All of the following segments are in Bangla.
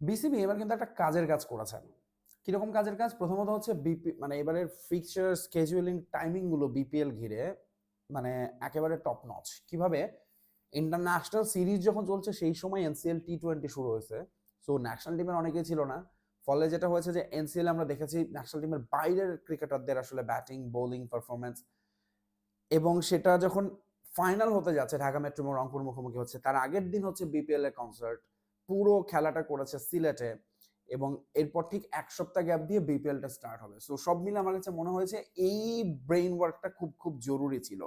বিসিবি এবার কিন্তু একটা কাজের কাজ করেছেন। কীরকম কাজের কাজ? প্রথমত হচ্ছে বিপি মানে এবারের ফিক্সচার স্কেজুয়ালিং টাইমিংগুলো বিপিএল ঘিরে মানে একেবারে টপ নচ কীভাবে? ইন্টারন্যাশনাল সিরিজ যখন চলছে, সেই সময় এনসিএল টি টোয়েন্টি শুরু হয়েছে। সো ন্যাশনাল টিমের অনেকেই ছিল না। ফলে যেটা হয়েছে যে এনসিএল আমরা দেখেছি ন্যাশনাল টিমের বাইরের ক্রিকেটারদের আসলে ব্যাটিং বোলিং পারফরমেন্স এবং সেটা যখন ফাইনাল হতে যাচ্ছে, ঢাকা মেট্রো রংপুর মুখোমুখি হচ্ছে, তার আগের দিন হচ্ছে বিপিএল এর কনসার্ট পুরো খেলাটা করেছে সিলেটে এবং এরপর ঠিক এক সপ্তাহ গ্যাপ দিয়ে বিপিএলটা স্টার্ট হবে। সো সব মিলে আমার কাছে মনে হয়েছে এই ব্রেইন ওয়ার্কটা খুব খুব জরুরি ছিল।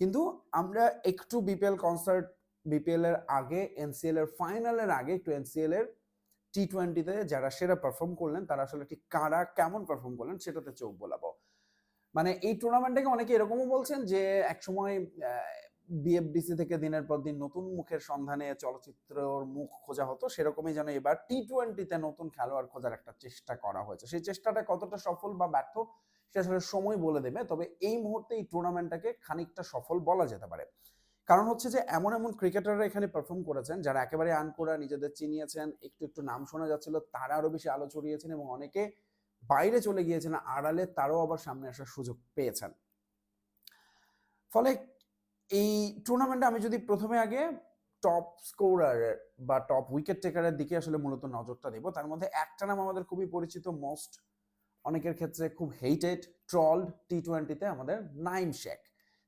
কিন্তু আমরা একটু বিপিএল কনসার্ট বিপিএল এর আগে এনসিএল এর ফাইনালের আগে একটু এনসিএল এর টি টোয়েন্টিতে যারা সেরা পারফর্ম করলেন, তারা আসলে ঠিক কারা কেমন পারফর্ম করলেন সেটাতে চোখ বোলাবো। মানে এই টুর্নামেন্টটাকে অনেকে এরকমও বলছেন যে, একসময় বিএফডিসি থেকে দিনের পর দিন নতুন মুখের সন্ধানে চলচ্চিত্রর মুখ খোঁজা হতো, সেরকমই যেন এবার টি টোয়েন্টিতে নতুন খেলোয়াড় খোঁজার একটা চেষ্টা করা হয়েছে। সেই চেষ্টাটা কতটা সফল বা ব্যর্থ সেটা আসলে সময় বলে দেবে, তবে এই মুহূর্তে এই টুর্নামেন্টটাকে খানিকটা সফল বলা যেতে পারে। কারণ হচ্ছে যে, এমন এমন ক্রিকেটাররা এখানে পারফর্ম করেছেন, যারা একেবারে আন করা নিজেদের চিনিয়েছেন, একটু একটু নাম শোনা যাচ্ছিল, তারা আরও বেশি আলো ছড়িয়েছেন এবং অনেকে বাইরে চলে গিয়েছেন, আড়ালে তারাও আবার সামনে আসার সুযোগ পেয়েছেন। ফলে এই টুর্নামেন্টে আমি যদি প্রথমে আগে টপ স্কোরার বা টপ উইকেট টেকারের দিকে আসলে মূলত নজরটা দেবো। তার মধ্যে একটা নাম আমাদের খুবই পরিচিত মোস্ট অনেকের ক্ষেত্রে খুব হেইটেড ট্রলড টি টোয়েন্টিতে আমাদের নাইম শেখ।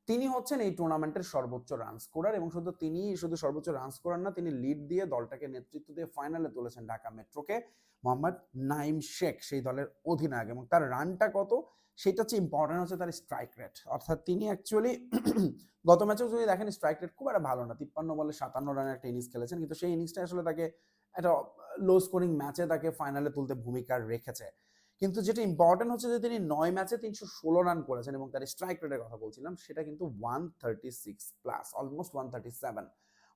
তিনি হচ্ছেন এই টুর্নামেন্টের সর্বোচ্চ রান স্কোরার এবং শুধু তিনি শুধু সর্বোচ্চ রান স্কোরার না, তিনি লিড দিয়ে দলটাকে নেতৃত্ব দিয়ে ফাইনালে তুলেছেন ঢাকা মেট্রোকে, মোহাম্মদ নাইম শেখ, সেই দলের অধিনায়ক। এবং তার রানটা কত? সেটা হচ্ছে ইম্পর্টেন্ট হচ্ছে তার স্ট্রাইক রেট অর্থাৎ তিনি অ্যাকচুয়ালি গত ম্যাচেও যদি দেখেন স্ট্রাইক রেট খুব একটা ভালো না, তিপ্পান্ন বলে সাতান্ন রানের একটা ইনিংস খেলেছেন, কিন্তু সেই ইনিংসটা আসলে তাকে একটা লো স্কোরিং ম্যাচে তাকে ফাইনালে তুলতে ভূমিকা রেখেছে। কিন্তু যেটা ইম্পর্টেন্ট হচ্ছে যে তিনি নয় ম্যাচে তিনশো ষোলো রান করেছেন এবং তার স্ট্রাইক রেটের কথা বলছিলাম, সেটা কিন্তু one thirty six plus almost one thirty seven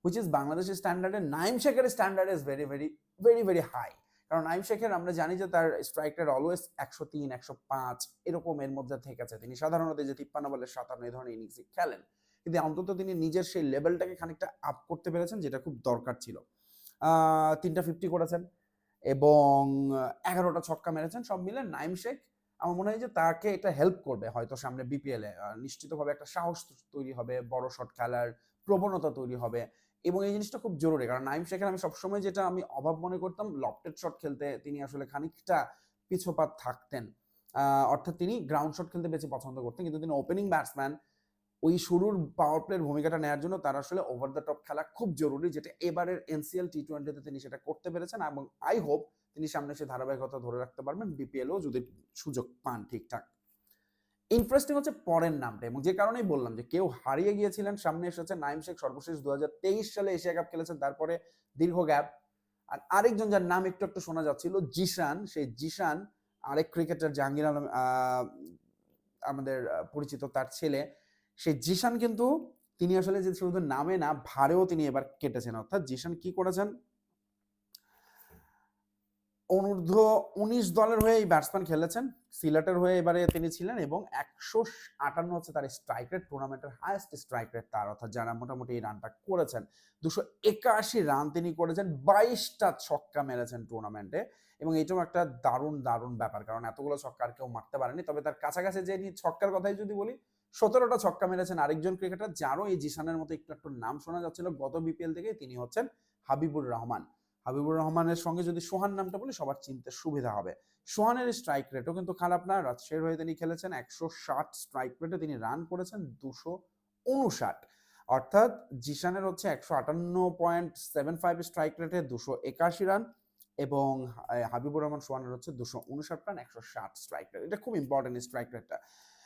which is বাংলাদেশের স্ট্যান্ডার্ডে নাইম শেখের standard is very very very very high কারণ নাইম শেখের আমরা জানি যে তার স্ট্রাইক অলওয়েজ একশো তিন, একশো পাঁচ এরকম এর মধ্যে থেকেছে তিনি সাধারণত যে তিপ্পান্ন বলে সাতান্ন এই ধরনের ইনিংসই খেলেন। কিন্তু অন্তত তিনি নিজের সেই লেভেলটাকে খানিকটা আপ করতে পেরেছেন, যেটা খুব দরকার ছিল। তিনটা ফিফটি করেছেন এবং এগারোটা ছক্কা মেরেছেন, সব মিলে নাইম শেখ আমার মনে হয় যে তাকে এটা হেল্প করবে। হয়তো সামনে বিপিএল এ নিশ্চিতভাবে একটা সাহস তৈরি হবে, বড় শট খেলার প্রবণতা তৈরি হবে এবং এই জিনিসটা খুব জরুরি। কারণ নাইম শেখের আমি সবসময় যেটা আমি অভাব মনে করতাম লফটেড শট খেলতে তিনি আসলে খানিকটা পিছপাত থাকতেন। অর্থাৎ তিনি গ্রাউন্ড শট খেলতে বেশি পছন্দ করতেন, কিন্তু তিনি ওপেনিং ব্যাটসম্যান ওই শুরুর পাওয়ার প্লের ভূমিকাটা নেওয়ার জন্য তার আসলে ওভার দ্য টপ খেলা খুব জরুরি, যেটা এবারের এনসিএল টি টোয়েন্টিতে তিনি সেটা করতে পেরেছেন এবং আই হোপ তিনি সামনে সে ধারাবাহিকতা ধরে রাখতে পারবেন বিপিএলও যদি সুযোগ পান ঠিকঠাক। ইন্টারেস্টিং হচ্ছে পরের নামটা এবং যে কারণেই বললাম যে কেউ হারিয়ে গিয়েছিলেন, সামনে এসেছে নাইম শেখ, সর্বশেষ দু হাজার তেইশ সালে এশিয়া কাপ খেলেছেন, তারপরে দীর্ঘ গ্যাপ আর আরেকজন যার নাম একটু একটু শোনা যাচ্ছিল, জিশান, সেই জিশান আরেক ক্রিকেটার জাহাঙ্গীর আলম আমাদের পরিচিত তার ছেলে। সেই জিশান কিন্তু তিনি আসলে যে শুধু নামে না, ভারেও তিনি এবার কেটেছেন। অর্থাৎ জিশান কি করেছেন? অনূর্ধ্ব উনিশ দলের হয়ে এই ব্যাটসম্যান খেলেছেন। সিলেটের হয়ে এবারে তিনি ছিলেন এবং একশো আটান্ন হচ্ছে তার স্ট্রাইক রেট টুর্নামেন্টের হায়েস্ট স্ট্রাইক রেট তার। অর্থাৎ যারা মোটামুটি এই রানটা করেছেন, দুশো একাশি রান তিনি করেছেন, বাইশটা ছক্কা মেরেছেন টুর্নামেন্টে এবং এটাও একটা দারুণ দারুণ ব্যাপার। কারণ এতগুলো ছক্কা আর কেউ মারতে পারেনি। তবে তার কাছাকাছি যে ছক্কার কথাই যদি বলি সতেরোটা ছক্কা মেরেছেন আরেকজন ক্রিকেটার, যারও এই জিসানের মতো একটু একটু নাম শোনা যাচ্ছিল। গত বিপিএল থেকে তিনি হচ্ছেন হাবিবুর রহমান। হাবিবুর রহমানের সঙ্গে যদি সোহান নামটা বলি, সবার চিনতে সুবিধা হবে। সোহানের স্ট্রাইক রেটও কিন্তু খারাপ না। রাজশাহীর হয়ে তিনি খেলেছেন একশো ষাট স্ট্রাইক রেটে তিনি রান করেছেন দুশো উনষাট। অর্থাৎ জিশানের হচ্ছে একশো আটান্ন পয়েন্ট সেভেন ফাইভ স্ট্রাইক রেটে দুশো একাশি রান এবং হাবিবুর রহমান সোহানের হচ্ছে দুশো উনষাট রান একশো ষাট স্ট্রাইক রেট এটা খুব ইম্পর্টেন্ট স্ট্রাইক রেটটা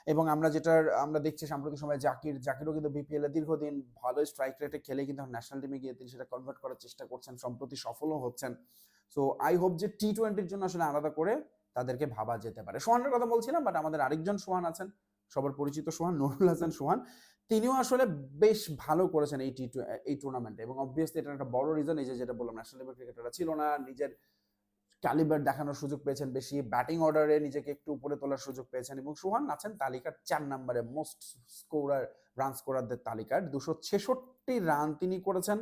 এবং আমরা যেটার, আমরা দেখছি সাম্প্রতিক সময় জাকির, জাকিরও কিন্তু বিপিএল এ দীর্ঘদিন ভালো স্ট্রাইক রেটে খেলে কিন্তু ন্যাশনাল টিমে গিয়ে তিনি সেটা কনভার্ট করার চেষ্টা করছেন, সম্প্রতি সফলও হচ্ছেন। সো আই হোপ যে টি টোয়েন্টির জন্য আসলে আলাদা করে তাদেরকে ভাবা যেতে পারে। সোহানের কথা বলছিলাম বাট আমাদের আরেকজন সোহান আছেন, সবার পরিচিত সোহান, নুরুল হাসান সোহান। তিনিও আসলে বেশ ভালো করেছেন এই টি এই টুর্নামেন্টে এবং অবভিয়াসলি এটা একটা বড় রিজন এই যে যেটা বললাম ন্যাশনাল টিমের ক্রিকেটাররা ছিল না, নিজের ক্যালিবার দেখানোর সুযোগ পেয়েছেন বেশি। ব্যাটিং অর্ডারে নিজেকে একটু উপরে তোলার সুযোগ পেয়েছেন। এবং সোহান আছেন তালিকার চার নম্বরে। মোস্ট স্কোরার রান স্কোরারদের তালিকার। দুশো ছেষট্টি রান তিনি করেছেন।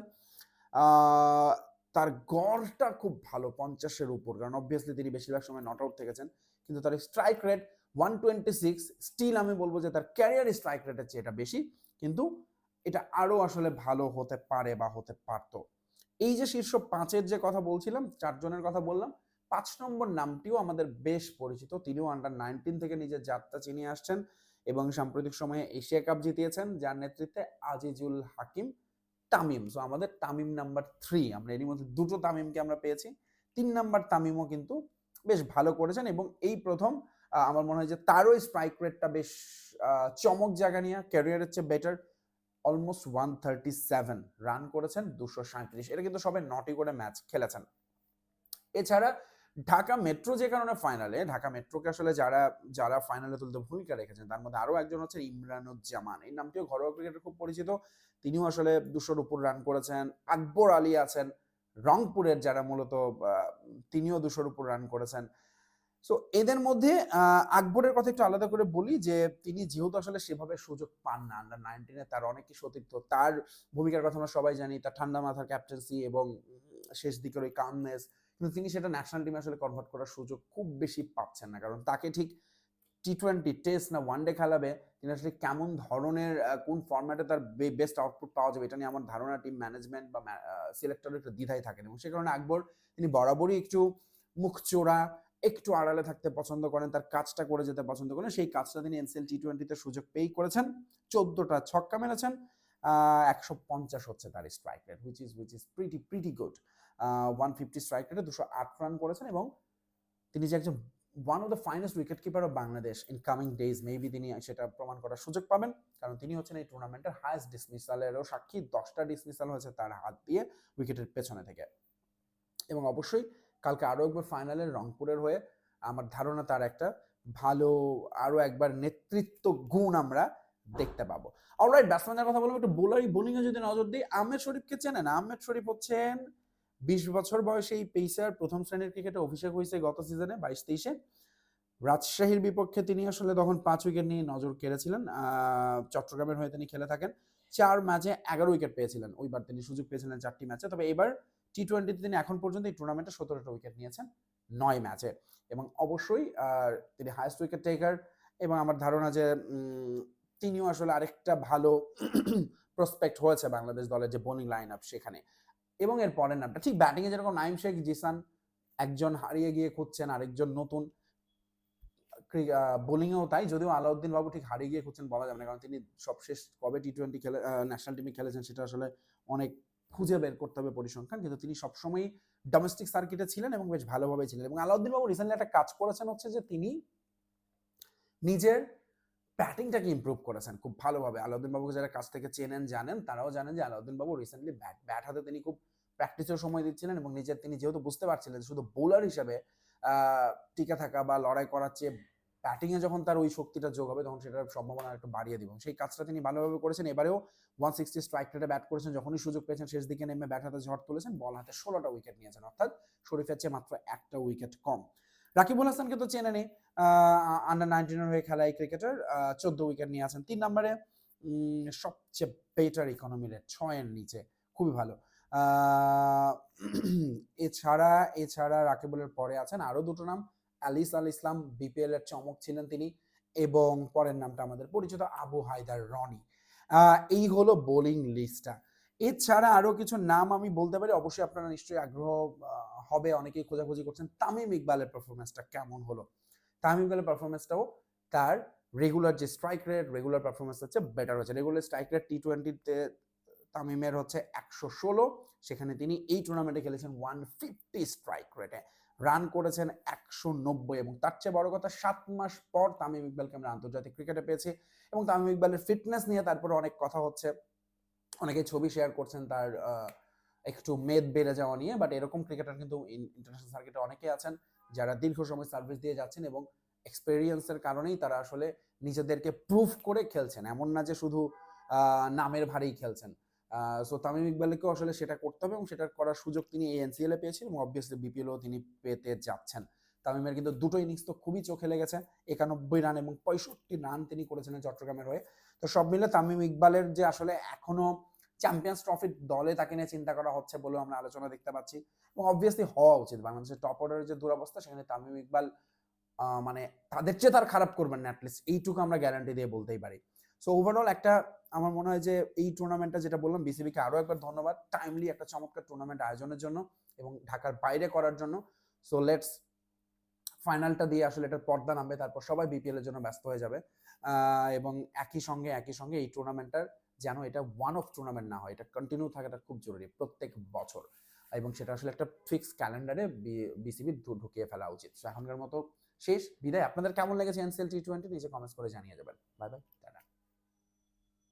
তার গড়টা খুব ভালো, পঞ্চাশের উপর। কারণ অবভিয়াসলি তিনি বেশিরভাগ সময় নট আউট থেকেছেন। কিন্তু তার strike rate one twenty six still আমি বলব যে তার ক্যারিয়ার স্ট্রাইক রেটের চেয়ে এটা বেশি। কিন্তু এটা আরও আসলে ভালো হতে পারে বা হতে পারতো। এই যে শীর্ষ পাঁচের যে কথা বলছিলাম, চারজনের কথা বললাম পাঁচ নম্বর নামটিও আমাদের বেশ পরিচিত। তিনিও আন্ডার নাইনটিন থেকে নিজের যাত্রা চিনিয়ে আসছেন এবং সাম্প্রতিক সময়ে এশিয়া কাপ জিতিয়েছেন, যার নেতৃত্বে আজিজুল হাকিম, তামিম। সো আমাদের তামিম নাম্বার থ্রি আমরা এরই মধ্যে দুটো তামিমকে আমরা পেয়েছি। তিন নাম্বার তামিমও কিন্তু বেশ ভালো করেছেন এবং এই প্রথম আমার মনে হয় যে তারও স্ট্রাইক রেটটা বেশ চমক জায়গা নিয়ে ক্যারিয়ারের চেয়ে better almost one thirty seven run করেছেন, দুশো সাঁত্রিশ এটা কিন্তু সবাই নটি করে ম্যাচ খেলেছেন। এছাড়া ঢাকা মেট্রো যে কারণে ফাইনালে ঢাকা মেট্রোকে আসলে যারা যারা ফাইনালে তুলতে ভূমিকা রেখেছেন, তার মধ্যে আরও একজন হচ্ছে ইমরানুজ্জামান এই নামটিও ঘরোয়া ক্রিকেটে খুব পরিচিত। তিনিও আসলে দুশোর উপর রান করেছেন। আকবর আলী আছেন রংপুরের যারা মূলত তিনিও দুশোর উপর রান করেছেন। সো এদের মধ্যে আকবরের কথা একটু আলাদা করে বলি যে, তিনি যেহেতু আসলে সেভাবে সুযোগ পান না আন্ডার নাইনটিনে তার অনেক অতিরিক্ত, তার ভূমিকার কথা আমরা সবাই জানি, তার ঠান্ডা মাথার ক্যাপ্টেন্সি এবং শেষ দিকের ওই কামনেস কিন্তু তিনি সেটা ন্যাশনাল টিমে আসলে কনভার্ট করার সুযোগ খুব বেশি পাচ্ছেন না। কারণ তাকে ঠিক টি টোয়েন্টি টেস্ট না ওয়ান ডে খেলাবে, তিনি আসলে কেমন ধরনের কোন ফর্ম্যাটে তার বেস্ট আউটপুট পাওয়া যাবে, এটা নিয়ে আমার ধারণা টিম ম্যানেজমেন্ট বা সিলেক্টরের একটু দ্বিধায় থাকেন। এবং সে কারণে আকবর, তিনি বরাবরই একটু মুখ চোরা, একটু আড়ালে থাকতে পছন্দ করেন, তার কাজটা করে যেতে পছন্দ করেন। সেই কাজটা তিনি এনসিএল টি টোয়েন্টিতে সুযোগ পেয়েই করেছেন। চোদ্দটা ছক্কা মেরেছেন একশো পঞ্চাশ হচ্ছে তার strike rate which is which is pretty pretty good one fifty strike রেটে দুশো আট রান করেছেন এবং তিনি যে একজন one of the finest wicket keeper of Bangladesh in coming days maybe তিনি সেটা প্রমাণ করার সুযোগ পাবেন। কারণ তিনি হচ্ছেন এই টুর্নামেন্টের হায়েস্ট ডিসমিসালেরও সাক্ষী। দশটা ডিসমিসাল হয়েছে তার হাত দিয়ে উইকেটের পেছনে থেকে। এবং অবশ্যই কালকে আরও একবার ফাইনালের রংপুরের হয়ে আমার ধারণা তার একটা ভালো, আরও একবার নেতৃত্ব গুণ আমরা দেখতে পাবো। অলরাইট ব্যাটসম্যানের কথা বলব, একটু বোলারই বোলিংয়ে যদি নজর দিই, আহমেদ শরীফকে চেনেন? আহমেদ শরীফ হচ্ছেন বিশ বছর বয়সে এই পেসার প্রথম শ্রেণির ক্রিকেটে অভিষেক হয়েছে গত সিজনে বাইশ তেইশে। রাজশাহীর বিপক্ষে তিনি আসলে তখন পাঁচ উইকেট নিয়ে নজর কেড়েছিলেন। চট্টগ্রামের হয়ে তিনি খেলে থাকেন। চার ম্যাচে এগারো উইকেট পেয়েছিলেন। ওইবার তিনি সুযোগ পেয়েছিলেন চারটি ম্যাচে। তবে এবার টি টোয়েন্টিতে তিনি এখন পর্যন্ত এই টুর্নামেন্টে সতেরোটা উইকেট নিয়েছেন, নয় ম্যাচে। এবং অবশ্যই তিনি হায়েস্ট উইকেট টেকার এবং আমার ধারণা যে তিনিও আসলে আরেকটা ভালো প্রসপেক্ট হয়েছে বাংলাদেশ দলের যে বোলিং লাইন আপ সেখানে। এবং এর পরের নামটা, ঠিক ব্যাটিংয়ে যেরকম নাইম শেখ, জিসান একজন হারিয়ে গিয়ে খুঁজছেন, আরেকজন নতুন বোলিংয়েও তাই, যদিও আলাউদ্দিন বাবু ঠিক হারিয়ে গিয়ে খুঁজছেন বলা যাবে না, কারণ তিনি সবশেষ কবে টি টোয়েন্টি খেলে ন্যাশনাল টিমে খেলেছেন সেটা আসলে অনেক খুঁজে বের করতে হবে পরিসংখ্যান, কিন্তু তিনি সবসময়ই ডোমেস্টিক সার্কিটে ছিলেন এবং বেশ ভালোভাবে ছিলেন। এবং আলাউদ্দিন বাবু রিসেন্টলি একটা কাজ করেছেন হচ্ছে যে তিনি নিজের ব্যাটিংটাকে ইমপ্রুভ করেছেন খুব ভালোভাবে। আলাউদ্দিন বাবুকে যারা কাছ থেকে চেনেন, জানেন, তারাও জানেন যে আলাউদ্দিন বাবু রিসেন্টলি ব্যাট ব্যাট হাতে তিনি খুব প্র্যাকটিসের সময় দিচ্ছিলেন এবং নিজের তিনি যেহেতু বুঝতে পারছিলেন শুধু বোলার হিসাবে টিকে থাকা বা লড়াই করার চেয়ে ব্যাটিংয়ে যখন তার ওই শক্তিটা যোগ হবে তখন সেটার সম্ভাবনা একটু বাড়িয়ে দিব সেই কাজটা তিনি ভালোভাবে করেছেন। এবারেও ওয়ান সিক্সটি স্ট্রাইক রেটে ব্যাট করেছেন। যখনই সুযোগ পেয়েছেন, শেষ দিকে নেমে ব্যাট হাতে ঝড় তুলেছেন বল হাতে ষোলোটা উইকেট নিয়েছেন। অর্থাৎ শরীফের চেয়ে মাত্র একটা উইকেট কম। রাকিবুল হাসানকে তো চেনে নেই। আন্ডার নাইনটিনের হয়ে খেলা এই ক্রিকেটার চোদ্দ উইকেট নিয়ে আছেন। তিন নম্বরে সবচেয়ে বেটার ইকোনমি রেট ছয়ের নিচে। খুবই ভালো। এছাড়া এছাড়া রাকিবুলের পরে আছেন আরও দুটো নাম। আলিস আল ইসলাম বিপিএল এর চমক ছিলেন তিনি এবং পরের নামটা আমাদের পরিচিত, আবু হায়দার রনি। এই হলো বোলিং লিস্টটা এছাড়া আরও কিছু নাম আমি বলতে পারি, অবশ্যই আপনারা নিশ্চয়ই আগ্রহ হবে, অনেকেই খোঁজাখুঁজি করছেন। তামিম ইকবালের পারফরমেন্সটা কেমন হলো? তামিম ইকবালের পারফরমেন্সটাও তার রেগুলার যে স্ট্রাইক রেট রেগুলার পারফরমেন্স হচ্ছে বেটার হচ্ছে। রেগুলার স্ট্রাইক রেট টি টোয়েন্টিতে তামিমের হচ্ছে একশো ষোলো, সেখানে তিনি এই টুর্নামেন্টে খেলেছেন ওয়ান ফিফটি স্ট্রাইক রেটে রান করেছেন একশো নব্বই এবং তার চেয়ে বড় কথা, সাত মাস পর তামিম ইকবালকে আমরা আন্তর্জাতিক ক্রিকেটে পেয়েছি এবং তামিম ইকবালের ফিটনেস নিয়ে তারপরে অনেক কথা হচ্ছে। অনেকে ছবি শেয়ার করছেন তার একটু মেদ বেড়ে যাওয়া নিয়ে বাট এরকম ক্রিকেটার কিন্তু ইন্টারন্যাশনাল সার্কিটে অনেকেই আছেন যারা দীর্ঘ সময় সার্ভিস দিয়ে যাচ্ছেন এবং এক্সপেরিয়েন্সের কারণেই তারা আসলে নিজেদেরকে প্রুফ করে খেলছেন। এমন না যে শুধু নামের ভারেই খেলছেন। সো তামিম ইকবালকেও আসলে সেটা করতে হবে এবং সেটা করার সুযোগ তিনি এই এনসিএল এ পেয়েছেন এবং অবভিয়াসলি বিপিএলও তিনি পেতে যাচ্ছেন। তামিমের কিন্তু দুটো ইনিংস তো খুবই চোখে লেগেছে, একানব্বই রান এবং পঁয়ষট্টি রান তিনি করেছিলেন চট্টগ্রামের হয়ে। তো সব মিলে তামিম ইকবালের যে আসলে এখনও চ্যাম্পিয়ন্স ট্রফির দলে তাকে নিয়ে চিন্তা করা হচ্ছে বলেও আমরা আলোচনা দেখতে পাচ্ছি এবং অবভিয়াসলি হওয়া উচিত। বাংলাদেশের টপ অর্ডারের যে দুরবস্থা সেখানে তামিম ইকবাল মানে তাদের চেয়ে তার খারাপ করবেন না অ্যাটলিস্ট এইটুকু আমরা গ্যারান্টি দিয়ে বলতেই পারি। সো ওভারঅল একটা আমার মনে হয় যে এই টুর্নামেন্টটা যেটা বললাম বিসিবিকে আরও একবার ধন্যবাদ। টাইমলি একটা চমৎকার টুর্নামেন্ট আয়োজনের জন্য এবং ঢাকার বাইরে করার জন্য। সো লেটস ফাইনালটা দিয়ে আসলে এটার পর্দা নামবে, তারপর সবাই বিপিএল এর জন্য ব্যস্ত হয়ে যাবে। এবং একই সঙ্গে একই সঙ্গে এই টুর্নামেন্টটার যেন এটা ওয়ান অফ টুর্নামেন্ট না হয়, এটা কন্টিনিউ থাকাটা খুব জরুরি প্রত্যেক বছর। এবং সেটা আসলে একটা ফিক্স ক্যালেন্ডারে বিসিবি ঢুকিয়ে ফেলা উচিত। So, এখনকার মতো শেষ। বিদায়। আপনাদের কেমন লেগেছে এনসিএল টি টোয়েন্টি নিচে কমেন্টস করে জানিয়ে যাবেন। Bye bye